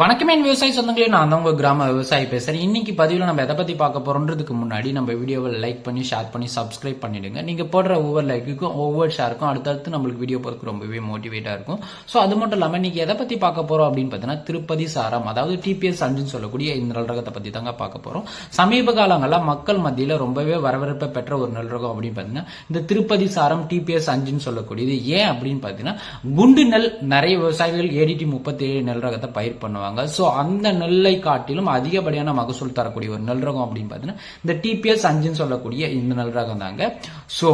வணக்கமே விவசாய சொந்தங்களே நான் தான் உங்கள் கிராம விவசாயி பேசுகிறேன் இன்னைக்கு பதிவில் நம்ம எதை பற்றி பார்க்க போகிறோன்றதுக்கு முன்னாடி நம்ம வீடியோவை லைக் பண்ணி ஷேர் பண்ணி சப்ஸ்கிரைப் பண்ணிடுங்க. நீங்கள் போடுற ஒவ்வொரு லைக்குக்கும் ஒவ்வொரு ஷேருக்கும் அடுத்தடுத்து நம்மளுக்கு வீடியோ போகிறதுக்கு ரொம்பவே மோட்டிவேட்டாக இருக்கும். ஸோ அது மட்டும் இல்லாமல் இன்னைக்கு எதை பற்றி பார்க்க போகிறோம் அப்படின்னு பார்த்தீங்கன்னா திருப்பதி சாரம் அதாவது டிபிஎஸ் அஞ்சுன்னு சொல்லக்கூடிய இந்த நல்ரகத்தை பற்றி தாங்க பார்க்க போகிறோம் சமீப காலங்களில் மக்கள் மத்தியில் ரொம்பவே வரவேற்பை பெற்ற ஒரு நல்ரகம் அப்படின்னு பார்த்தீங்கன்னா இந்த திருப்பதி சாரம் டிபிஎஸ் அஞ்சுன்னு சொல்லக்கூடியது. ஏன் அப்படின்னு பார்த்தீங்கன்னா குண்டு நெல் நிறைய விவசாயிகள் ஏடிடி முப்பத்தி ஏழு பயிர் பண்ணுவாங்க. ஸோ அந்த நெல்லை காட்டிலும் அதிகப்படியான மகசூல் தரக்கூடிய ஒரு நெல் ரகம் அப்படின்னு பார்த்தீங்கன்னா இந்த டிபிஎஸ் அஞ்சுன்னு சொல்லக்கூடிய இந்த நெல் ரகம் தாங்க. ஸோ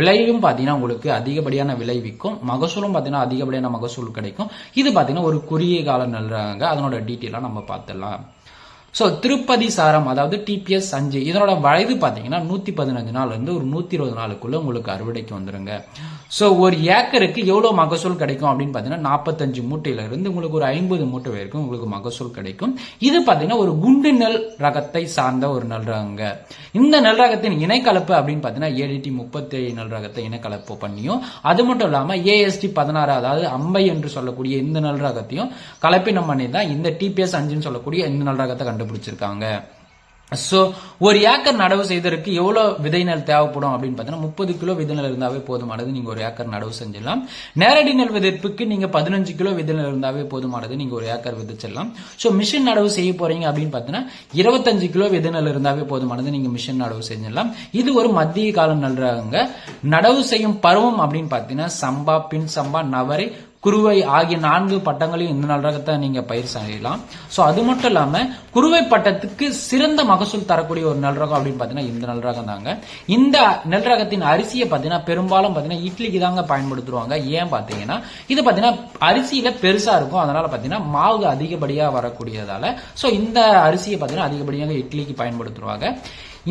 விலையும் பார்த்தீங்கன்னா உங்களுக்கு அதிகப்படியான விளைவிக்கும் மகசூலும் பார்த்தீங்கன்னா அதிகப்படியான மகசூல் கிடைக்கும். இது பார்த்தீங்கன்னா ஒரு குறுகிய கால நெல் ரகங்க. அதனோட டீட்டெயிலாக நம்ம பார்த்துடலாம். ஸோ திருப்பதி சாரம் அதாவது டிபிஎஸ் அஞ்சு இதனோட வயது பார்த்தீங்கன்னா நூற்றி பதினஞ்சு நாள்லேருந்து ஒரு நூற்றி இருபது நாளுக்குள்ள உங்களுக்கு அறுவடைக்கு வந்துருங்க. ஸோ ஒரு ஏக்கருக்கு எவ்வளோ மகசூல் கிடைக்கும் அப்படின்னு பார்த்தீங்கன்னா நாற்பத்தஞ்சு மூட்டையிலிருந்து உங்களுக்கு ஒரு ஐம்பது மூட்டை வரைக்கும் உங்களுக்கு மகசூல் கிடைக்கும். இது பார்த்தீங்கன்னா ஒரு குண்டு நெல் ரகத்தை சார்ந்த ஒரு நெல் ரகங்க. இந்த நெல் ரகத்தின் இணைக்கலப்பு அப்படின்னு பார்த்தீங்கன்னா ஏடிடி முப்பத்தி ஏழு நெல் ரகத்தை இணைக்கலப்பு பண்ணியும் அது மட்டும் இல்லாமல் ஏஎஸ்டி பதினாறு அதாவது அம்பை என்று சொல்லக்கூடிய இந்த நெல் ரகத்தையும் கலப்பினம் பண்ணி தான் இந்த டிபிஎஸ் அஞ்சுன்னு சொல்லக்கூடிய இந்த நெல் ரகத்தை கண்டுபிடிச்சிருக்காங்க. ஸோ ஒரு ஏக்கர் நடவு செய்வதற்கு எவ்வளோ விதை நெல் தேவைப்படும் அப்படின்னு பார்த்தீங்கன்னா முப்பது கிலோ விதை நெல் இருந்தாவே போதுமானது. நீங்கள் ஒரு ஏக்கர் நடவு செஞ்சிடலாம். நேரடி நெல் விதைப்புக்கு நீங்கள் பதினஞ்சு கிலோ விதை நெல் இருந்தாவே போதுமானது. நீங்கள் ஒரு ஏக்கர் விதைச்சிடலாம். ஸோ மிஷின் நடவு செய்ய போறீங்க அப்படின்னு பார்த்தீங்கன்னா இருபத்தஞ்சு கிலோ விதை நெல் இருந்தாவே போதுமானது. நீங்கள் மிஷின் நடவு செஞ்சிடலாம். இது ஒரு மத்திய காலம் நல்றாங்க. நடவு செய்யும் பருவம் அப்படின்னு பார்த்தீங்கன்னா சம்பா பின் சம்பா நவரை குருவை ஆகிய நான்கு பட்டங்களையும் இந்த நலரகத்தை நீங்க பயிர் செய்யலாம். ஸோ அது மட்டும் இல்லாம குருவை பட்டத்துக்கு சிறந்த மகசூல் தரக்கூடிய ஒரு நல்ரகம் அப்படின்னு பார்த்தீங்கன்னா இந்த நல்ரகம் தாங்க. இந்த நெல் ரகத்தின் அரிசியை பார்த்தீங்கன்னா பெரும்பாலும் பார்த்தீங்கன்னா இட்லிக்கு தாங்க பயன்படுத்துவாங்க. ஏன் பார்த்தீங்கன்னா இது பார்த்தீங்கன்னா அரிசியில பெருசா இருக்கும். அதனால பார்த்தீங்கன்னா மாவு அதிகப்படியா வரக்கூடியதால ஸோ இந்த அரிசியை பார்த்தீங்கன்னா அதிகப்படியாக இட்லிக்கு பயன்படுத்துவாங்க.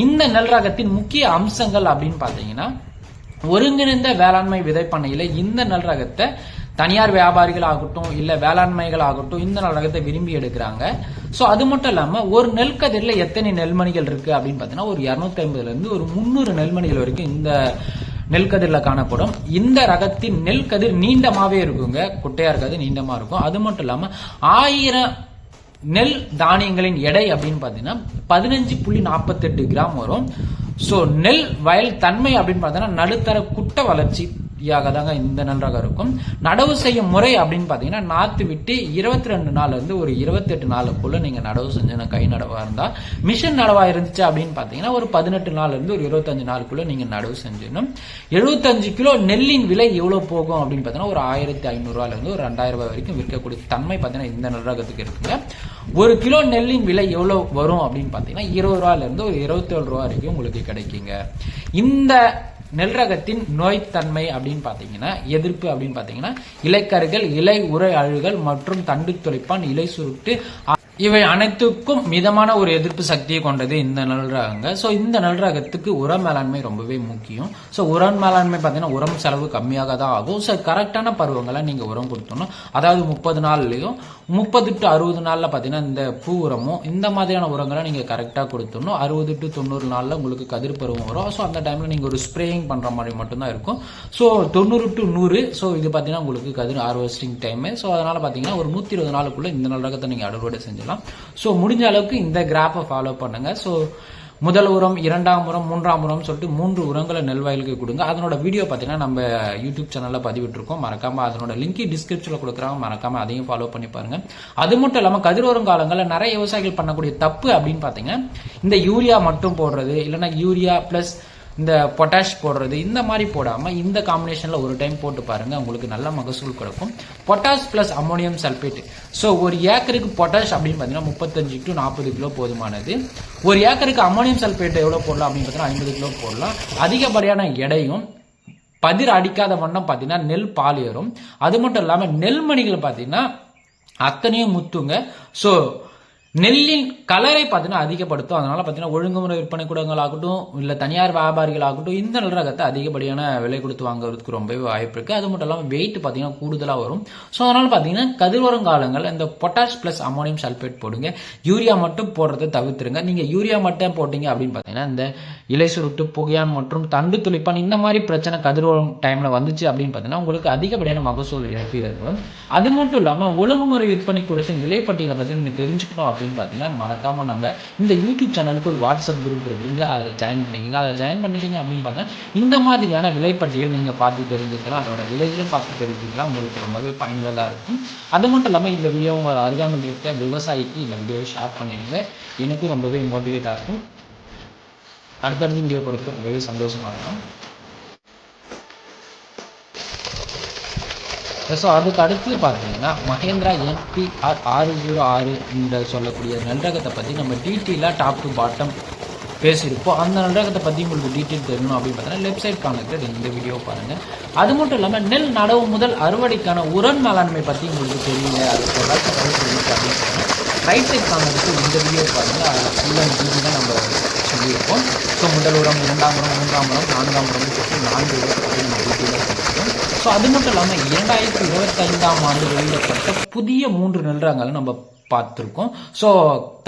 இந்த நெல் ரகத்தின் முக்கிய அம்சங்கள் அப்படின்னு பார்த்தீங்கன்னா ஒருங்கிணைந்த வேளாண்மை விதைப்பண்ணையில இந்த நல் ரகத்தை தனியார் வியாபாரிகள் ஆகட்டும் இல்லை வேளாண்மைகள் ஆகட்டும் இந்த நல் விரும்பி எடுக்கிறாங்க. ஸோ அது மட்டும் இல்லாமல் ஒரு நெல் கதிரில் எத்தனை நெல்மணிகள் இருக்குது அப்படின்னு பார்த்தீங்கன்னா ஒரு இரநூத்தி ஐம்பதுலேருந்து ஒரு முந்நூறு நெல்மணிகள் வரைக்கும் இந்த நெல்கதிரில் காணப்படும். இந்த ரகத்தின் நெல் கதிர் இருக்குங்க. குட்டையாக இருக்காது நீண்டமாக இருக்கும். அது மட்டும் இல்லாமல் ஆயிரம் நெல் தானியங்களின் எடை அப்படின்னு பார்த்தீங்கன்னா பதினஞ்சு புள்ளி நாற்பத்தெட்டு கிராம் வரும். ஸோ நெல் வயல் தன்மை அப்படின்னு பார்த்தீங்கன்னா நடுத்தர குட்ட வளர்ச்சியாக தாங்க இந்த நன்றாக இருக்கும். நடவு செய்யும் முறை அப்படின்னு பார்த்தீங்கன்னா நாற்று விட்டு இருபத்தி ரெண்டு நாள் இருந்து ஒரு இருபத்தெட்டு நாளுக்குள்ள நீங்கள் நடவு செஞ்சணும் கை நடவாக இருந்தால் மிஷின் நடவாக இருந்துச்சு அப்படின்னு பார்த்தீங்கன்னா ஒரு பதினெட்டு நாள் இருந்து ஒரு இருபத்தஞ்சு நாளுக்குள்ள நீங்கள் நடவு செஞ்சிடணும். எழுபத்தஞ்சு கிலோ நெல்லின் விலை எவ்வளோ போகும் அப்படின்னு பார்த்தீங்கன்னா ஒரு ஆயிரத்தி ஐநூறுரூவாலேருந்து ஒரு ரெண்டாயிரம் ரூபாய் வரைக்கும் விற்கக்கூடிய தன்மை பார்த்தீங்கன்னா இந்த நெல் இருக்குங்க. ஒரு கிலோ நெல்லின் விலை எவ்வளோ வரும் அப்படின்னு பார்த்தீங்கன்னா இருபது ரூபாயிலிருந்து ஒரு இருபத்தேழு ரூபா வரைக்கும் உங்களுக்கு கிடைக்குங்க. இந்த நெல் ரகத்தின் நோய்த்தன்மை அப்படின்னு பார்த்தீங்கன்னா எதிர்ப்பு அப்படின்னு பார்த்தீங்கன்னா இலைக்கருகள் இலை உரை அழுகல் மற்றும் தண்டு துளைப்பான் இலை சுருட்டு இவை அனைத்துக்கும் மிதமான ஒரு எதிர்ப்பு சக்தியை கொண்டது இந்த நெல் ரகங்க ஸோ இந்த நெல் ரகத்துக்கு உர மேலாண்மை ரொம்பவே முக்கியம். ஸோ உரம் மேலாண்மை பார்த்தீங்கன்னா உரம் செலவு கம்மியாக தான் ஆகும். ஸோ கரெக்டான பருவங்களை நீங்கள் உரம் கொடுத்தணும் அதாவது முப்பது நாள்லையும் முப்பது டு அறுபது நாளில் பார்த்தீங்கன்னா இந்த பூ உரமும் இந்த மாதிரியான உரங்களை நீங்கள் கரெக்டாக கொடுத்துடணும் அறுபது டு தொண்ணூறு நாளில் உங்களுக்கு கதிர் பருவம் வரும். ஸோ அந்த டைமில் நீங்கள் ஒரு ஸ்ப்ரேயிங் பண்ணுற மாதிரி மட்டும்தான் இருக்கும். ஸோ தொண்ணூறு டு நூறு ஸோ இது பார்த்தீங்கன்னா உங்களுக்கு கதிர் ஹார்வெஸ்டிங் டைமு ஸோ அதனால் பார்த்தீங்கன்னா ஒரு நூற்றி இருபது நாளுக்குள்ளே இந்த நல்ல ரகத்தை நீங்கள் அறுவடை செஞ்சிடலாம் ஸோ முடிஞ்ச அளவுக்கு இந்த கிராப்பை ஃபாலோ பண்ணுங்க. ஸோ முதல் உரம் இரண்டாம் உரம் மூன்றாம் உரம் சொல்லிட்டு மூன்று உரங்களை நெல் வயலுக்கு கொடுங்க. அதனோட வீடியோ பார்த்தீங்கன்னா நம்ம யூடியூப் சேனலில் பதிவிட்டிருக்கோம். மறக்காம அதனோட லிங்க் டிஸ்கிரிப்ஷனில் கொடுக்குறாங்க மறக்காம அதையும் ஃபாலோ பண்ணி பாருங்க. அது மட்டும் இல்லாமல் கதிரோரம் காலங்களில் நிறைய விவசாயிகள் பண்ணக்கூடிய தப்பு அப்படின்னு பார்த்தீங்கன்னா இந்த யூரியா மட்டும் போடுறது இல்லைன்னா யூரியா ப்ளஸ் இந்த பொட்டாஷ் போடுறது இந்த மாதிரி போடாமல் இந்த காம்பினேஷனில் ஒரு டைம் போட்டு பாருங்கள் உங்களுக்கு நல்ல மகசூல் கிடைக்கும். Potash plus ammonium sulphate so ஒரு ஏக்கருக்கு பொட்டாஷ் அப்படின்னு பார்த்தீங்கன்னா முப்பத்தஞ்சு டு நாற்பது கிலோ போதுமானது. ஒரு ஏக்கருக்கு அமோனியம் சல்ஃபேட் எவ்வளோ போடலாம் அப்படின்னு பார்த்தீங்கன்னா ஐம்பது கிலோ போடலாம். அதிகப்படியான எடையும் பதிர் அடிக்காத வண்ணம் பார்த்தீங்கன்னா நெல் பால் ஏறும். அது மட்டும் இல்லாமல் நெல்மணிகள் பார்த்தீங்கன்னா அத்தனையும் முத்துங்க. ஸோ நெல்லின் கலரை பார்த்தீங்கன்னா அதிகப்படுத்தும். அதனால பார்த்தீங்கன்னா ஒழுங்குமுறை விற்பனை கூடங்கள் ஆகட்டும் இல்லை தனியார் வியாபாரிகள் ஆகட்டும் இந்த நெல் ரகத்தை அதிகப்படியான விலை கொடுத்து வாங்குறதுக்கு ரொம்பவே வாய்ப்பு இருக்குது அது மட்டும் இல்லாமல் வெயிட் பார்த்தீங்கன்னா கூடுதலாக வரும். ஸோ அதனால் பார்த்தீங்கன்னா கதிர்வரும் காலங்கள் இந்த பொட்டாஷ் ப்ளஸ் அமோனியம் சல்ஃபேட் போடுங்க. யூரியா மட்டும் போடுறதை தவிர்த்துருங்க. நீங்கள் யூரியா மட்டும் போட்டீங்க அப்படின்னு பார்த்தீங்கன்னா இந்த இலை சுருட்டு புகையான் மற்றும் தண்டு துளிப்பான் இந்த மாதிரி பிரச்சனை கதிர்வரும் டைமில் வந்துச்சு அப்படின்னு பார்த்தீங்கன்னா உங்களுக்கு அதிகப்படியான மகசூல் இழப்பு அது மட்டும் இல்லாமல் ஒழுங்குமுறை விற்பனை கொடுத்து விலைப்பட்டியலை பற்றி நீங்கள் தெரிஞ்சுக்கணும் அப்படின்னு பார்த்தீங்கன்னா மறக்காமல் நம்ம இந்த யூடியூப் சேனலுக்கு ஒரு வாட்ஸ்அப் குரூப் இருக்குங்க அதை ஜாயின் பண்ணிக்கங்க அதை ஜாயின் பண்ணிட்டீங்க அப்படின்னு பார்த்தா இந்த மாதிரியான விலைப்பட்டியல் நீங்கள் பார்த்து தெரிஞ்சுக்கலாம். அதோட விலையிலும் பார்த்து தெரிஞ்சுக்கலாம். உங்களுக்கு ரொம்பவே பயனுள்ளதாக இருக்கும். அது மட்டும் இல்லாமல் இந்த வீடியோ உங்கள் அருகாமல் இருக்க விவசாயிக்கு இந்த வீடியோ ஷேர் பண்ணிடுங்க. எனக்கும் ரொம்பவே மோட்டிவேட்டாக இருக்கும். அடுத்தடுத்து வீடியோ கொடுக்க ரொம்பவே சந்தோஷமாக இருக்கும். ஸோ அதுக்கு அடுத்து பார்த்தீங்கன்னா மகேந்திரா எம்பிஆர் ஆறு ஜீரோ ஆறு என்று சொல்லக்கூடிய நல்லரகத்தை பற்றி நம்ம டீட்டெயிலாக டாப் டு பாட்டம் பேசியிருப்போம். அந்த நல்லரகத்தை பற்றி உங்களுக்கு டீட்டெயில் தெரியணும் அப்படின்னு பார்த்தீங்கன்னா லெஃப்ட் சைட் காணக்கு இந்த வீடியோ பாருங்கள் அது மட்டும் இல்லாமல் நெல் நடவு முதல் அறுவடைக்கான உரன் மேலாண்மை பற்றி உங்களுக்கு தெரியல. அது ஏதாச்சும் அப்படின்னு சொன்னால் ரைட் சைட் காணக்கு இந்த வீடியோ பாருங்கள் அதில் ஃபுல்லாக நம்ம டீட்டெயில் இருக்கும் ஸோ முதல் உரம் இரண்டாம் உரம் மூன்றாம் உரம் நான்காம் உரம் சொல்லி நான்கு உரம் நம்ம டீட்டெயிலாக ஸோ அது மட்டும் இல்லாமல் இரண்டாயிரத்தி இருபத்தைந்தாம் ஆண்டு வெளியிடப்பட்ட புதிய மூன்று நெல் ரகங்களை நம்ம பார்த்துருக்கோம். ஸோ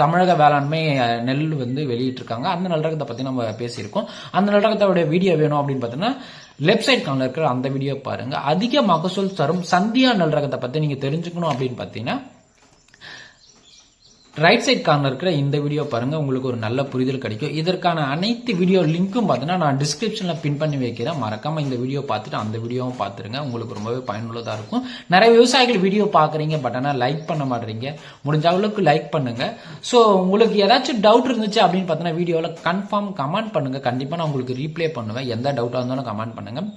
தமிழக வேளாண்மை நெல் வந்து வெளியிட்டிருக்காங்க. அந்த நெல் ரகத்தை பற்றி நம்ம பேசியிருக்கோம். அந்த நல்லரகத்தோடைய வீடியோ வேணும் அப்படின்னு பார்த்தீங்கன்னா லெஃப்ட் சைட் காலில் இருக்கிற அந்த வீடியோ பாருங்கள் அதிக மகசூல் தரும் சந்தியா நெல் ரகத்தை பற்றி நீங்கள் தெரிஞ்சுக்கணும் அப்படின்னு பார்த்தீங்கன்னா ரைட் சைட் கார்னர் இருக்கிற இந்த வீடியோ பாருங்கள் உங்களுக்கு ஒரு நல்ல புரிதல் கிடைக்கும். இதற்கான அனைத்து வீடியோ லிங்க்கும் பார்த்தீங்கன்னா நான் டிஸ்கிரிப்ஷனில் பின் பண்ணி வைக்கிறேன். மறக்காமல் இந்த வீடியோ பார்த்துட்டு அந்த வீடியோவும் பார்த்துருங்க. உங்களுக்கு ரொம்பவே பயனுள்ளதாக இருக்கும். நிறைய விவசாயிகள் வீடியோ பார்க்குறீங்க பட் ஆனால் லைக் பண்ண மாட்டேறீங்க. முடிஞ்ச அளவுக்கு லைக் பண்ணுங்கள் ஸோ உங்களுக்கு ஏதாச்சும் டவுட் இருந்துச்சு அப்படின்னு பார்த்தீங்கன்னா வீடியோவில் கன்ஃபார்ம் கமெண்ட் பண்ணுங்கள் கண்டிப்பாக நான் உங்களுக்கு ரீப்ளே பண்ணுவேன். எந்த டவுட்டாக இருந்தாலும் கமெண்ட் பண்ணுங்கள்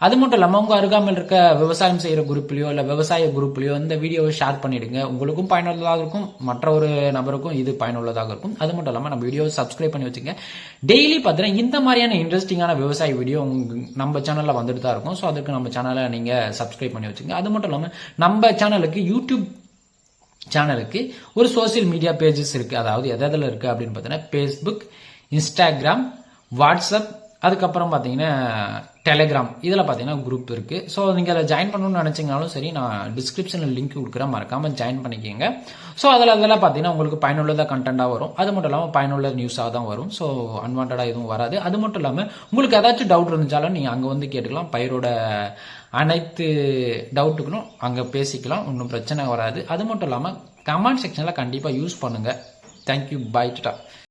அது மட்டும் இல்லாமல் உங்கள் அருகாமல் இருக்க விவசாயம் செய்கிற குரூப்லையோ இல்லை விவசாய குரூப்லையோ இந்த வீடியோவை ஷேர் பண்ணிவிடுங்க உங்களுக்கும் பயனுள்ளதாக இருக்கும் மற்ற ஒரு நபருக்கும் இது பயனுள்ளதாக இருக்கும். அது மட்டும் இல்லாமல் நம்ம வீடியோவை சப்ஸ்கிரைப் பண்ணி வச்சுங்க. டெய்லி பார்த்தீங்கன்னா இந்த மாதிரியான இன்ட்ரெஸ்டிங்கான விவசாய வீடியோ நம்ம சேனலில் வந்துட்டு தான் இருக்கும். ஸோ அதுக்கு நம்ம சேனலை நீங்கள் சப்ஸ்கிரைப் பண்ணி வச்சுங்க. அது மட்டும் இல்லாமல் நம்ம சேனலுக்கு யூடியூப் சேனலுக்கு ஒரு சோஷியல் மீடியா பேஜஸ் இருக்குது அதாவது எதில் இருக்குது அப்படின்னு பார்த்தீங்கன்னா ஃபேஸ்புக் இன்ஸ்டாகிராம் வாட்ஸ்அப் அதுக்கப்புறம் பார்த்தீங்கன்னா டெலிகிராம் இதில் பார்த்தீங்கன்னா குரூப் இருக்குது ஸோ நீங்கள் அதை ஜாயின் பண்ணணும்னு நினச்சிங்கனாலும் சரி நான் டிஸ்கிரிப்ஷனில் லிங்க் கொடுக்குறேன் மறக்காமல் ஜாயின் பண்ணிக்கோங்க. ஸோ அதில் அதெல்லாம் பார்த்தீங்கன்னா உங்களுக்கு பயனுள்ளதாக கண்டென்ட்டாக வரும். அது மட்டும் இல்லாமல் பயனுள்ள நியூஸாக தான் வரும். ஸோ அன்வான்டாக எதுவும் வராது. அது மட்டும் இல்லாமல் உங்களுக்கு ஏதாச்சும் டவுட் இருந்துச்சாலும் நீங்கள் அங்கே வந்து கேட்டுக்கலாம். பயிரோட அனைத்து டவுட்டுகளும் அங்கே பேசிக்கலாம். ஒன்றும் பிரச்சனை வராது. அது மட்டும் இல்லாமல் கமெண்ட் செக்ஷனில் கண்டிப்பாக யூஸ் பண்ணுங்கள் தேங்க்யூ பை டா